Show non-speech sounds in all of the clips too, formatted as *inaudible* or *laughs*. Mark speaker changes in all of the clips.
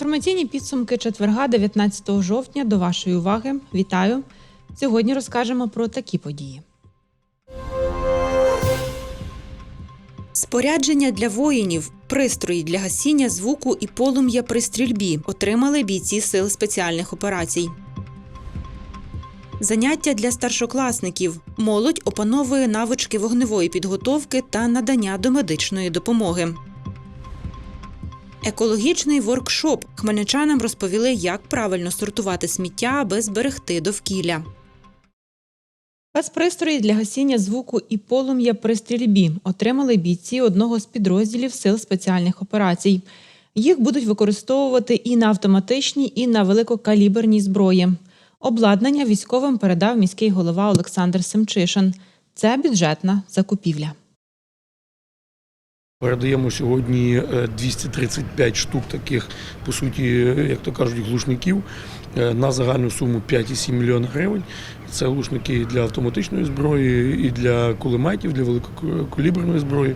Speaker 1: Інформаційні підсумки четверга, 19 жовтня. До вашої уваги. Вітаю! Сьогодні розкажемо про такі події. Спорядження для воїнів, пристрої для гасіння звуку і полум'я при стрільбі отримали бійці сил спеціальних операцій. Заняття для старшокласників. Молодь опановує навички вогневої підготовки та надання домедичної допомоги. Екологічний воркшоп. Хмельничанам розповіли, як правильно сортувати сміття, аби зберегти довкілля. Спецпристрої для гасіння звуку і полум'я при стрільбі отримали бійці одного з підрозділів сил спеціальних операцій. Їх будуть використовувати і на автоматичній, і на великокаліберній зброї. Обладнання військовим передав міський голова Олександр Семчишин. Це бюджетна закупівля.
Speaker 2: Передаємо сьогодні е, 235 штук таких, по суті, е, як то кажуть, глушників. е, на загальну суму 5,7 мільйона гривень. Це глушники для автоматичної зброї і для кулеметів, для великокаліберної зброї.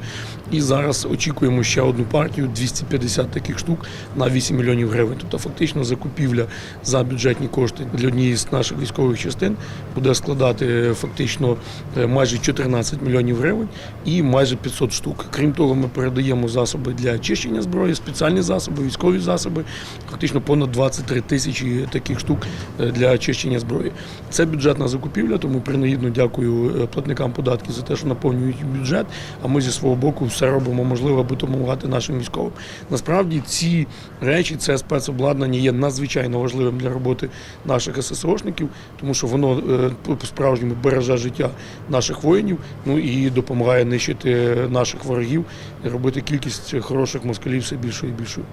Speaker 2: І зараз очікуємо ще одну партію 250 таких штук на 8 мільйонів гривень. Тобто фактично закупівля за бюджетні кошти для однієї з наших військових частин буде складати е, фактично е, майже 14 мільйонів гривень і майже 500 штук. Крім того, ми передаємо засоби для очищення зброї, спеціальні засоби, військові засоби. Фактично понад 23 тисячі таких штук е, для очищення зброї. Це бюджетна закупівля, тому принагідно дякую е, платникам податків за те, що наповнюють бюджет. А ми зі свого боку все робимо можливе, аби допомагати нашим військовим. Насправді ці речі, це спецобладнання є надзвичайно важливим для роботи наших ССОшників, тому що воно е, по-справжньому береже життя наших воїнів, ну і допомагає нищити наших ворогів, робити кількість хороших москалів все більшою і більшою.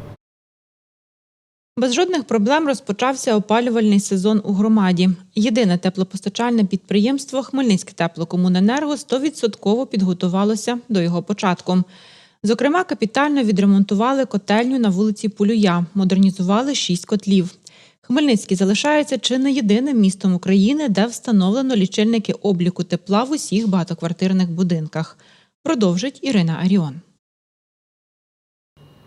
Speaker 1: Без жодних проблем розпочався опалювальний сезон у громаді. Єдине теплопостачальне підприємство Хмельницьке теплокомуненерго 100% підготувалося до його початку. Зокрема, капітально відремонтували котельню на вулиці Полюя, модернізували шість котлів. Хмельницький залишається чи не єдиним містом України, де встановлено лічильники обліку тепла в усіх багатоквартирних будинках. Продовжить Ірина Аріон.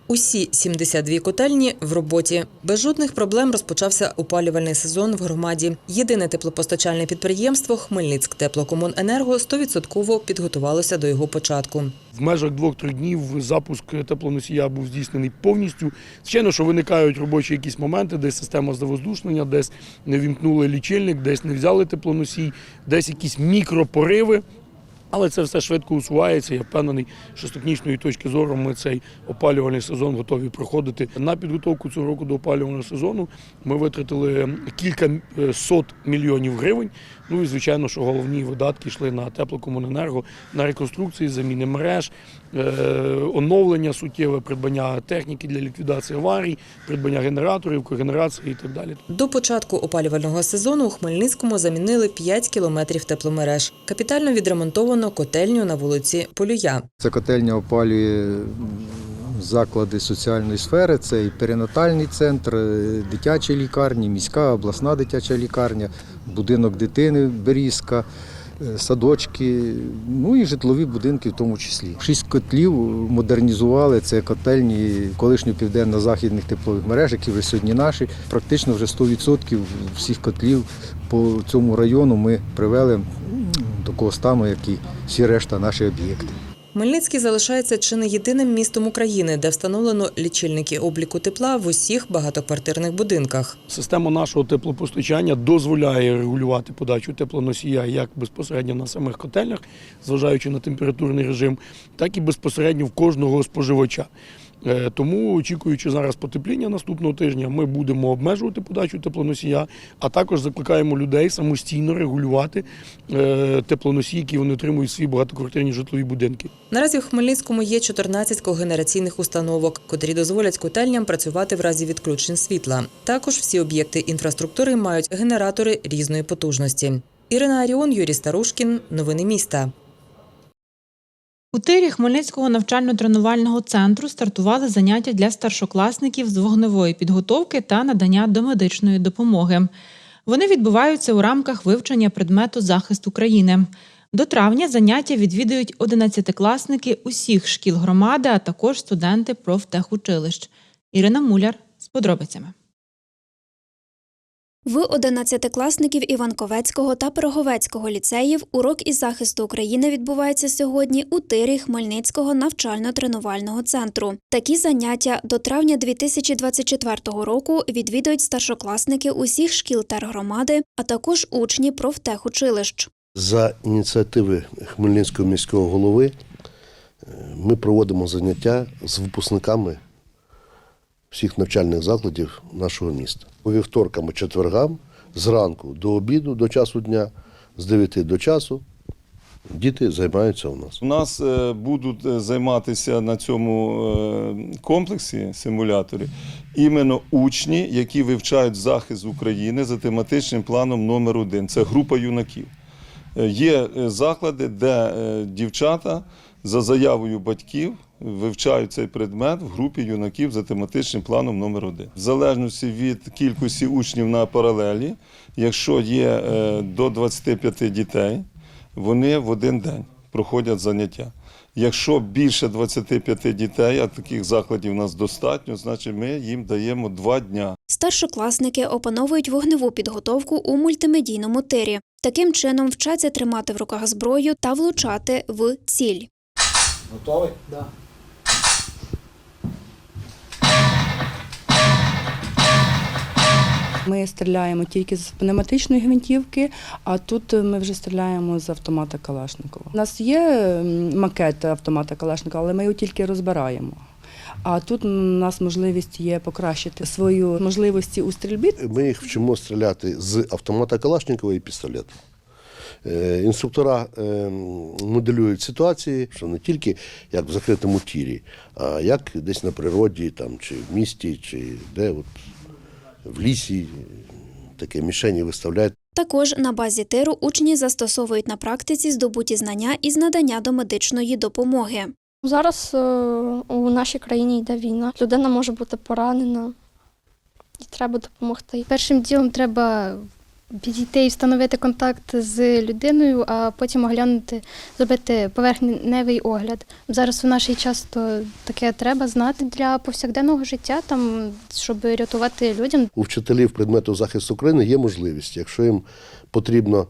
Speaker 3: Усі 72 котельні в роботі. Без жодних проблем розпочався опалювальний сезон в громаді. Єдине теплопостачальне підприємство Хмельницьк теплокомуненерго 100% підготувалося до його початку.
Speaker 2: В межах двох-трьох днів запуск теплоносія був здійснений повністю. Звичайно, що виникають робочі якісь моменти, десь система завоздушнення, десь не вімкнули лічильник, десь не взяли теплоносій, десь якісь мікропориви. Але це все швидко усувається. Я впевнений, що з технічної точки зору ми цей опалювальний сезон готові проходити. На підготовку цього року до опалювального сезону ми витратили кілька е, сот мільйонів гривень. Ну і звичайно, що головні видатки йшли на теплокомуненерго, на реконструкції, заміни мереж, е, оновлення суттєве, придбання техніки для ліквідації аварій, придбання генераторів, когенерації і так далі.
Speaker 3: До початку опалювального сезону у Хмельницькому замінили 5 кілометрів тепломереж. Капітально відремонтовано котельню на вулиці Полюя.
Speaker 4: Ця котельня опалює заклади соціальної сфери, це і перинатальний центр, е, дитячі лікарні, міська, обласна дитяча лікарня, будинок дитини Берізка, е, садочки, ну і житлові будинки в тому числі. Шість котлів модернізували, це котельні колишньої південно-західних теплових мереж, які вже сьогодні наші. Практично вже 100% всіх котлів по цьому району ми привели до такого стану, як і всі решта наші об'єкти.
Speaker 3: Хмельницький залишається чи не єдиним містом України, де встановлено лічильники обліку тепла в усіх багатоквартирних будинках.
Speaker 2: Система нашого теплопостачання дозволяє регулювати подачу теплоносія як безпосередньо на самих котельнях, зважаючи на температурний режим, так і безпосередньо в кожного споживача. Е, Тому, очікуючи зараз потепління наступного тижня, ми будемо обмежувати подачу теплоносія, а також закликаємо людей самостійно регулювати е, теплоносії, які вони отримують в свої багатоквартирні житлові будинки.
Speaker 3: Наразі в Хмельницькому є 14 когенераційних установок, котрі дозволять котельням працювати в разі відключень світла. Також всі об'єкти інфраструктури мають генератори різної потужності. Ірина Аріон, Юрій Старушкін. Новини міста.
Speaker 1: У тирі Хмельницького навчально-тренувального центру стартували заняття для старшокласників з вогневої підготовки та надання домедичної допомоги. Вони відбуваються у рамках вивчення предмету захист України. До травня заняття відвідують 11-класники усіх шкіл громади, а також студенти профтехучилищ. Ірина Муляр з подробицями.
Speaker 5: В одинадцятикласників Іванковецького та Пироговецького ліцеїв урок із захисту України відбувається сьогодні у тирі Хмельницького навчально-тренувального центру. Такі заняття до травня 2024 року відвідують старшокласники усіх шкіл тергромади, а також учні профтехучилищ.
Speaker 6: За ініціативи Хмельницького міського голови е, ми проводимо заняття з випускниками всіх навчальних закладів нашого міста. По вівторкам і четвергам зранку до обіду, до часу дня, з 9 до часу діти займаються у нас.
Speaker 7: У нас е, будуть е, займатися на цьому е, комплексі симуляторі іменно учні, які вивчають захист України за тематичним планом номер 1 Це група юнаків. Є заклади, де дівчата за заявою батьків вивчають цей предмет в групі юнаків за тематичним планом номер 1 В залежності від кількості учнів на паралелі, якщо є е, до 25 дітей, вони в один день проходять заняття. Якщо більше 25 дітей, а таких закладів у нас достатньо, значить ми їм даємо два дня.
Speaker 5: Старшокласники опановують вогневу підготовку у мультимедійному тирі. Таким чином вчаться тримати в руках зброю та влучати в ціль.
Speaker 8: Ми стріляємо тільки з пневматичної гвинтівки, а тут ми вже стріляємо з автомата Калашникова. У нас є макет автомата Калашникова, але ми його тільки розбираємо. А тут у нас можливість є покращити свої можливості у стрільбі.
Speaker 6: Ми їх вчимо стріляти з автомата Калашникова і пістолета. Е, Інструктора е, моделюють ситуації, що не тільки як в закритому тірі, а як десь на природі, там, чи в місті, чи де от, в лісі таке мішені виставляють.
Speaker 5: Також на базі тиру учні застосовують на практиці здобуті знання із надання домедичної допомоги.
Speaker 9: Зараз е, у нашій країні йде війна. Людина може бути поранена і треба допомогти.
Speaker 10: Першим ділом треба підійти і встановити контакт з людиною, а потім оглянути, зробити поверхневий огляд. Зараз у нашій часто таке треба знати для повсякденного життя, там, щоб рятувати людям.
Speaker 6: У вчителів предмету захисту України є можливість, якщо їм потрібно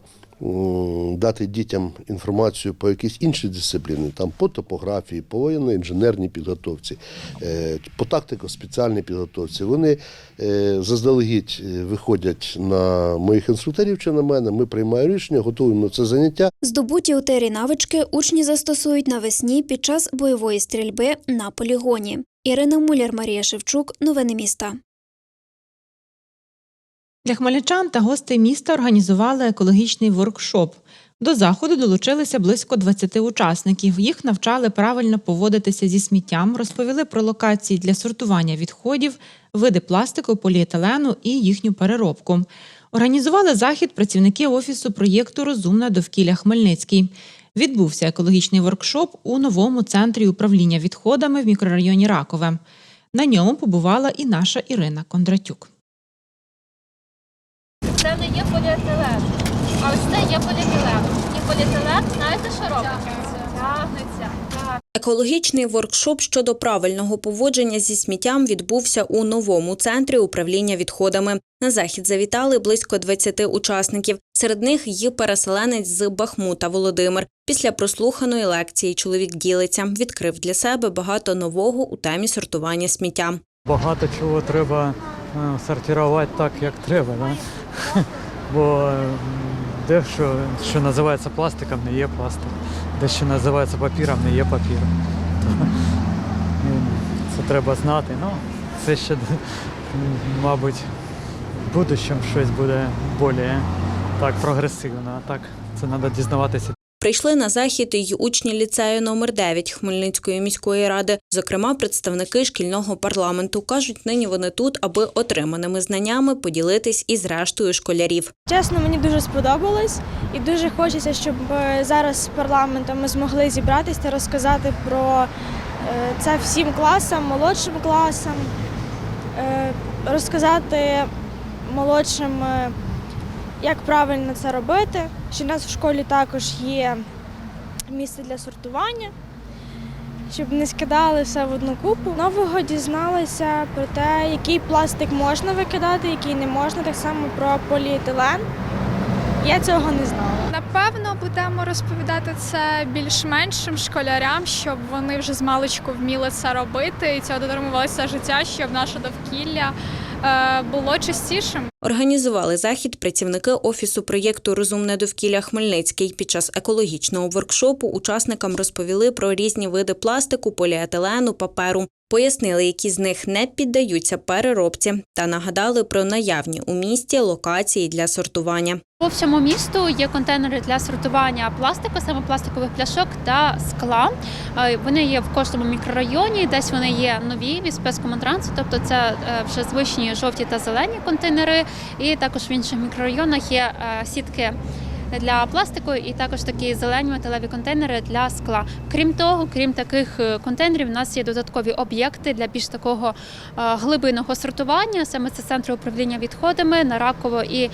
Speaker 6: дати дітям інформацію по якійсь іншій дисципліні, там по топографії, по воєнно-інженерній підготовці, е, по тактико-спеціальній підготовці, вони е, заздалегідь е, виходять на моїх інструкторів чи на мене. Ми приймаємо рішення, готуємо це заняття.
Speaker 5: Здобуті у тирі навички учні застосують навесні під час бойової стрільби на полігоні. Ірина Муляр, Марія Шевчук. Новини міста.
Speaker 1: Для хмельничан та гостей міста організували екологічний воркшоп. До заходу долучилися близько 20 учасників. Їх навчали правильно поводитися зі сміттям, розповіли про локації для сортування відходів, види пластику, поліетилену і їхню переробку. Організували захід працівники офісу проєкту Розумна довкілля Хмельницький. Відбувся екологічний воркшоп у новому центрі управління відходами в мікрорайоні Ракове. На ньому побувала і наша Ірина Кондратюк.
Speaker 11: Це не є поліетилен, а ось це є поліетилен. І поліетилен, знаєте, що робиться? Тягнеться.
Speaker 3: Екологічний воркшоп щодо правильного поводження зі сміттям відбувся у новому центрі управління відходами. На захід завітали близько 20 учасників. Серед них є переселенець з Бахмута Володимир. Після прослуханої лекції чоловік ділиться, відкрив для себе багато нового у темі сортування сміття.
Speaker 12: Багато чого треба е, сортувати так, як треба. Да? Бо де, що називається пластиком, не є пластик. Де що називається папіром, не є папіром. *laughs* Е, Це треба знати. Ну, це ще, *laughs* мабуть, в будущому щось буде більш так прогресивно. А так це треба дізнаватися
Speaker 3: Прийшли на захід і учні ліцею номер 9 Хмельницької міської ради, зокрема представники шкільного парламенту. кажуть, нині вони тут, аби отриманими знаннями поділитись із рештою школярів.
Speaker 9: Чесно, мені дуже сподобалось і дуже хочеться, щоб е, зараз з парламентом ми змогли зібратися та розказати про е, це всім класам, молодшим класам, е, розказати молодшим, як правильно це робити. Що в нас в школі також є місце для сортування, щоб не скидали все в одну купу. Нового дізналася про те, який пластик можна викидати, який не можна, так само про поліетилен. Я цього не знала.
Speaker 11: Напевно, будемо розповідати це більш меншим школярям, щоб вони вже з маличку вміли це робити і цього дотримувалися життя, щоб наше довкілля е, було чистішим.
Speaker 3: Організували захід працівники офісу проєкту Розумне довкілля Хмельницький. Під час екологічного воркшопу учасникам розповіли про різні види пластику, поліетилену, паперу. Пояснили, які з них не піддаються переробці, та нагадали про наявні у місті локації для сортування.
Speaker 11: По всьому місту є контейнери для сортування пластику, саме пластикових пляшок та скла. Вони є в кожному мікрорайоні, десь вони є нові від спецкомунтрансу, тобто це е, вже звичні жовті та зелені контейнери. І також в інших мікрорайонах є е, сітки. Для пластику і також такі зелені металеві контейнери для скла. Крім того, крім таких е, контейнерів, у нас є додаткові об'єкти для більш такого е, глибинного сортування. Саме це центри управління відходами на Раково і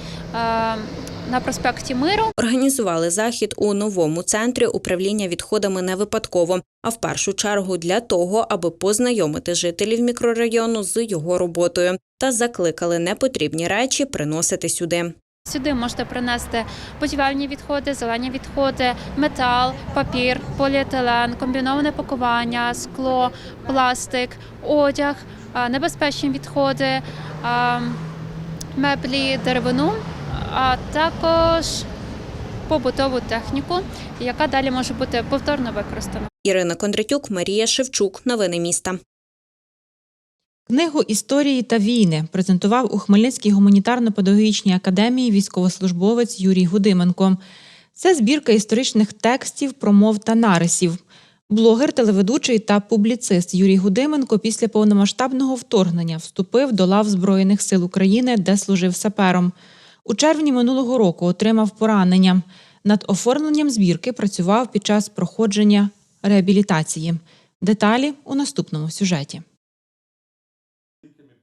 Speaker 11: на проспекті Миру.
Speaker 3: Організували захід у новому центрі управління відходами не випадково, а в першу чергу для того, аби познайомити жителів мікрорайону з його роботою та закликали непотрібні речі приносити сюди.
Speaker 11: Сюди можете принести будівельні відходи, зелені відходи, метал, папір, поліетилен, комбіноване пакування, скло, пластик, одяг, небезпечні відходи, меблі, деревину, а також побутову техніку, яка далі може бути повторно використана.
Speaker 3: Ірина Кондратюк, Марія Шевчук. Новини міста.
Speaker 1: Книгу історії та війни презентував у Хмельницькій гуманітарно-педагогічній академії військовослужбовець Юрій Гудименко. Це збірка історичних текстів, промов та нарисів. Блогер, телеведучий та публіцист Юрій Гудименко після повномасштабного вторгнення вступив до лав Збройних сил України, де служив сапером. У червні минулого року отримав поранення. Над оформленням збірки працював під час проходження реабілітації. Деталі у наступному сюжеті.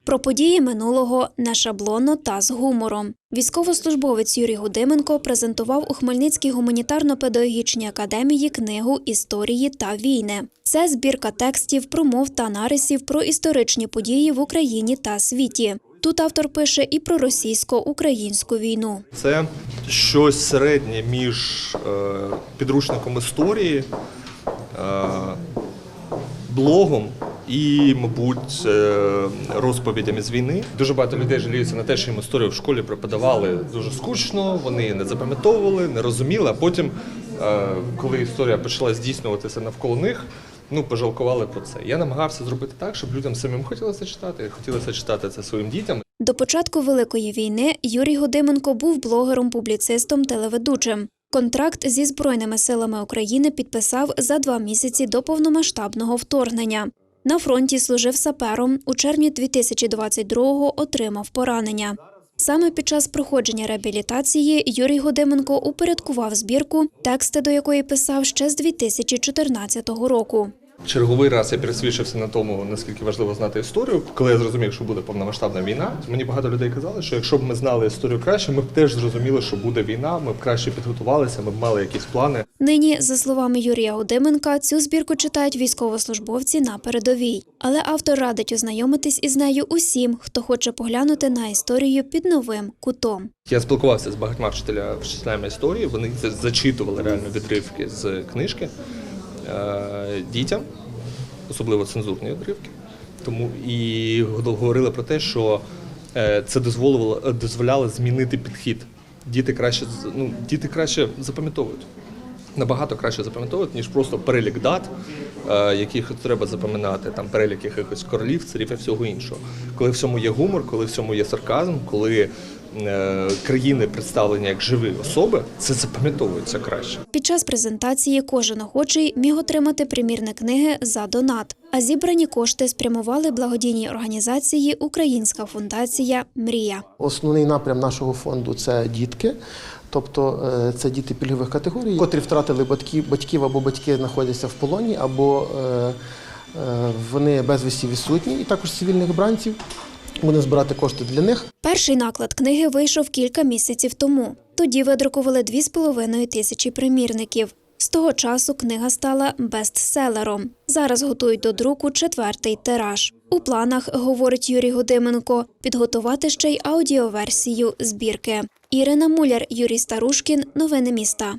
Speaker 5: Про події минулого не шаблонно та з гумором. Військовослужбовець Юрій Гудименко презентував у Хмельницькій гуманітарно-педагогічній академії книгу Історії та війни. Це збірка текстів, промов та нарисів про історичні події в Україні та світі. Тут автор пише і про російсько-українську війну.
Speaker 13: Це щось середнє між е, підручником історії, е, блогом і, мабуть, е, розповідями з війни. Дуже багато людей жаліються на те, що їм історію в школі преподавали дуже скучно, вони не запам'ятовували, не розуміли. А потім, коли історія почала здійснюватися навколо них, ну пожалкували про це. Я намагався зробити так, щоб людям самим хотілося читати, хотілося читати це своїм дітям.
Speaker 5: До початку Великої війни Юрій Гудименко був блогером, публіцистом, телеведучим. Контракт зі Збройними силами України підписав за два місяці до повномасштабного вторгнення. На фронті служив сапером. У червні 2022-го отримав поранення. Саме під час проходження реабілітації Юрій Годименко упорядкував збірку, тексти до якої писав ще з 2014 року.
Speaker 13: Черговий раз я пересвідчився на тому, наскільки важливо знати історію. Коли я зрозумів, що буде повномасштабна війна, мені багато людей казали, що якщо б ми знали історію краще, ми б теж зрозуміли, що буде війна. Ми б краще підготувалися, ми б мали якісь плани.
Speaker 5: Нині, за словами Юрія Гудименка, цю збірку читають військовослужбовці на передовій. Але автор радить ознайомитись із нею усім, хто хоче поглянути на історію під новим кутом.
Speaker 13: Я спілкувався з багатьма вчителя вчителями історії. Вони зачитували реально відривки з книжки дітям, особливо цензурні відривки. Тому і говорили про те, що е, це дозволило дозволяло змінити підхід. Діти краще ну, діти краще запам'ятовують. Набагато краще запам'ятовують, ніж просто перелік дат, е, яких треба запам'ятати, там перелік якихось королів, царів і всього іншого. Коли в цьому є гумор, коли в цьому є сарказм, коли е, країни представлені як живі особи, це запам'ятовується краще.
Speaker 5: Під час презентації кожен охочий міг отримати примірник книги за донат. А зібрані кошти спрямували благодійній організації Українська фундація Мрія.
Speaker 14: Основний напрям нашого фонду це дітки, тобто е, це діти пільгових категорій, котрі втратили батьків, батьків або батьки знаходяться в полоні, або е, е, вони безвісті відсутні, і також цивільних бранців. Будемо збирати кошти для них.
Speaker 5: Перший наклад книги вийшов кілька місяців тому. Тоді видрукували 2,5 тисячі примірників. З того часу книга стала бестселером. Зараз готують до друку четвертий тираж. У планах, говорить Юрій Годименко, підготувати ще й аудіоверсію збірки. Ірина Муляр, Юрій Старушкін. Новини міста.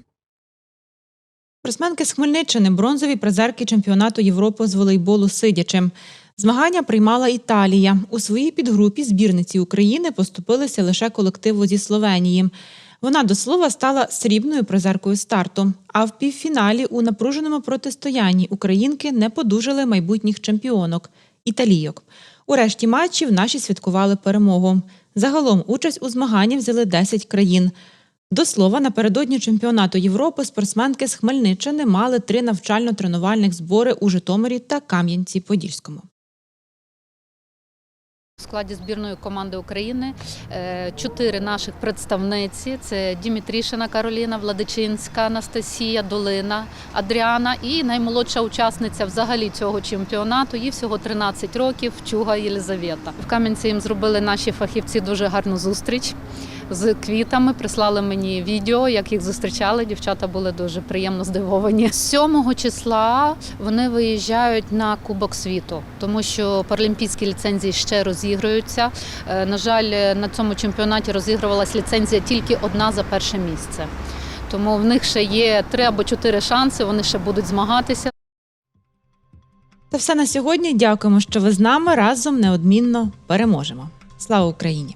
Speaker 1: Спортсменки з Хмельниччини бронзові призерки чемпіонату Європи з волейболу сидячим. Змагання приймала Італія. У своїй підгрупі збірниці України поступилися лише колективу зі Словенії. Вона до слова стала срібною призеркою старту. А в півфіналі у напруженому протистоянні українки не подужали майбутніх чемпіонок італійок. У решті матчів наші святкували перемогу. Загалом участь у змаганні взяли 10 країн. До слова, напередодні чемпіонату Європи спортсменки з Хмельниччини мали три навчально-тренувальних збори у Житомирі та Кам'янці-Подільському.
Speaker 15: Складі збірної команди України е, чотири наших представниці: це Дімітрішина Кароліна, Владичинська, Анастасія, Долина, Адріана і наймолодша учасниця взагалі цього чемпіонату. Їй всього 13 років. Чуга Єлизавета. В Кам'янці їм зробили наші фахівці дуже гарну зустріч. З квітами прислали мені відео, як їх зустрічали. Дівчата були дуже приємно здивовані. 7 числа вони виїжджають на Кубок світу, тому що паралімпійські ліцензії ще розігруються. Е, На жаль, на цьому чемпіонаті розігрувалась ліцензія тільки одна за перше місце. Тому в них ще є три або чотири шанси. Вони ще будуть змагатися.
Speaker 1: Це все на сьогодні. Дякуємо, що ви з нами разом неодмінно переможемо. Слава Україні!